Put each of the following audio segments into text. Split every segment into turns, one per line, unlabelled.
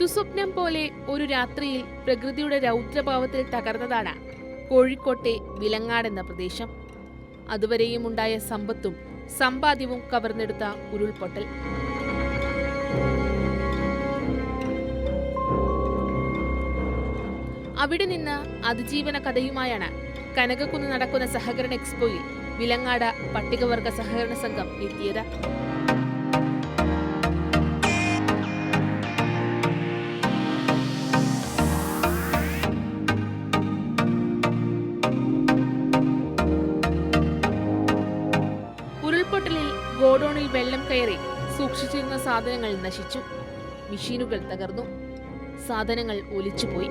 ദുസ്വപ്നം പോലെ ഒരു രാത്രിയിൽ പ്രകൃതിയുടെ രൗദ്രഭാവത്തിൽ തകർന്നതാണ് കോഴിക്കോട്ടെ വിലങ്ങാട് എന്ന പ്രദേശം. അതുവരെയും ഉണ്ടായ സമ്പത്തും സമ്പാദ്യവും കവർന്നെടുത്ത ഉരുൾപൊട്ടൽ. അവിടെ നിന്ന് അതിജീവന കഥയുമായാണ് കനകക്കുന്ന് നടക്കുന്ന സഹകരണ എക്സ്പോയിൽ വിലങ്ങാട് പട്ടികവർഗ സഹകരണ സംഘം എത്തിയത്. ഉരുൾപൊട്ടലിൽ ഗോഡൌണിൽ വെള്ളം കയറി സൂക്ഷിച്ചിരുന്ന സാധനങ്ങൾ നശിച്ചു. മെഷീനുകൾ തകർന്നു. സാധനങ്ങൾ ഒലിച്ചുപോയി.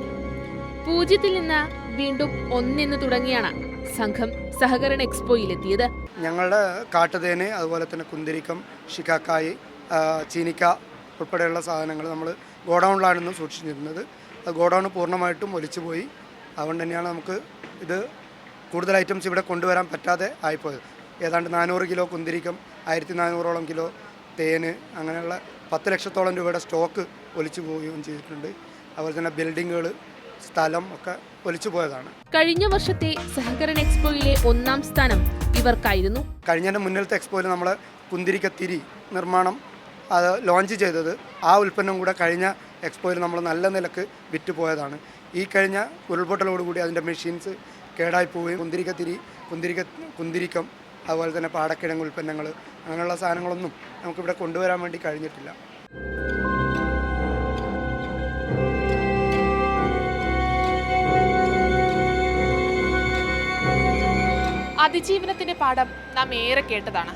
പൂജ്യത്തിൽ നിന്ന് വീണ്ടും ഒന്നെന്ന് തുടങ്ങിയാണ് സംഘം സഹകരണ എക്സ്പോയിലെത്തിയത്
ഞങ്ങളുടെ കാട്ടുതേന് അതുപോലെ തന്നെ കുന്തിരിക്കം ഷിക്കാക്കായി ചീനിക്ക ഉൾപ്പെടെയുള്ള സാധനങ്ങൾ നമ്മൾ ഗോഡൌണിലാണ് സൂക്ഷിച്ചിരുന്നത്. അത് ഗോഡൗൺ പൂർണമായിട്ടും ഒലിച്ചുപോയി. അതുകൊണ്ട് തന്നെയാണ് നമുക്ക് ഇത് കൂടുതൽ ഐറ്റംസ് ഇവിടെ കൊണ്ടുവരാൻ പറ്റാതെ ആയിപ്പോയത്. ഏതാണ്ട് നാനൂറ് കിലോ കുന്തിരിക്കം ആയിരത്തി നാനൂറോളം കിലോ തേന് അങ്ങനെയുള്ള പത്ത് ലക്ഷത്തോളം രൂപയുടെ സ്റ്റോക്ക് ഒലിച്ചു പോവുകയും ചെയ്തിട്ടുണ്ട്. അതുപോലെ തന്നെ ബിൽഡിങ്ങുകൾ സ്ഥലം ഒക്കെ ഒലിച്ചു പോയതാണ്.
കഴിഞ്ഞ വർഷത്തെ സഹകരണ എക്സ്പോയിലെ ഒന്നാം സ്ഥാനം ഇവർക്കായിരുന്നു.
കഴിഞ്ഞതിന്റെ മുന്നിലത്തെ എക്സ്പോയിൽ നമ്മൾ കുന്തിരിക്കത്തിരി നിർമ്മാണം അത് ലോഞ്ച് ചെയ്തത് ആ ഉൽപ്പന്നം കൂടെ കഴിഞ്ഞ എക്സ്പോയിൽ നമ്മൾ നല്ല നിലയ്ക്ക് വിറ്റ് പോയതാണ്. ഈ കഴിഞ്ഞ ഉരുൾപൊട്ടലോടുകൂടി അതിന്റെ മെഷീൻസ് കേടായി പോവുകയും കുന്തിരിക്കത്തിരി കുന്തിരിക്ക കുന്തിരിക്കം അതുപോലെ തന്നെ പാടക്കിഴങ്ങ് ഉൽപ്പന്നങ്ങൾ അങ്ങനെയുള്ള സാധനങ്ങളൊന്നും നമുക്കിവിടെ കൊണ്ടുവരാൻ വേണ്ടി കഴിഞ്ഞിട്ടില്ല.
അതിജീവനത്തിന്റെ പാഠം നാം ഏറെ കേട്ടതാണ്.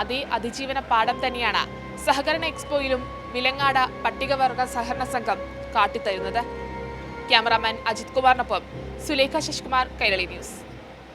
അതേ അതിജീവന പാഠം തന്നെയാണ് സഹകരണ എക്സ്പോയിലും വിലങ്ങാട് പട്ടികവർഗ സഹകരണ സംഘം കാട്ടിത്തരുന്നത്. ക്യാമറാമാൻ അജിത് കുമാറിനൊപ്പം സുലേഖ ശശികുമാർ കൈരളി ന്യൂസ്.